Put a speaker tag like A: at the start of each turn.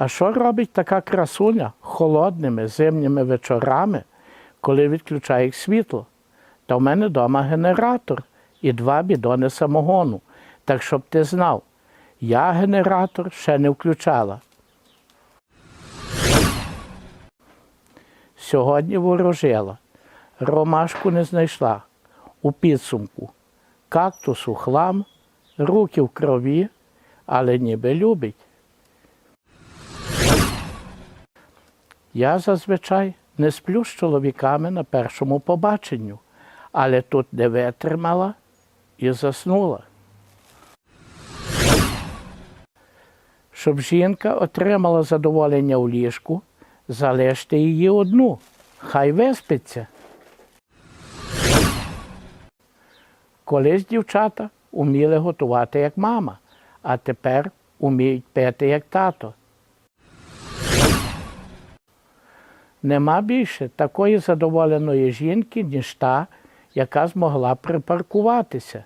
A: А що робить така красуня холодними зимніми вечорами, коли відключають світло? Та в мене вдома генератор і два бідони самогону. Так щоб ти знав, я генератор ще не включала. Сьогодні ворожила, ромашку не знайшла. У підсумку кактус у хлам, руки в крові, але ніби любить. Я зазвичай не сплю з чоловіками на першому побаченню, але тут не витримала і заснула. Щоб жінка отримала задоволення у ліжку, залиште її одну, хай виспиться. Колись дівчата вміли готувати як мама, а тепер уміють пити як тато. Нема більше такої задоволеної жінки, ніж та, яка змогла припаркуватися.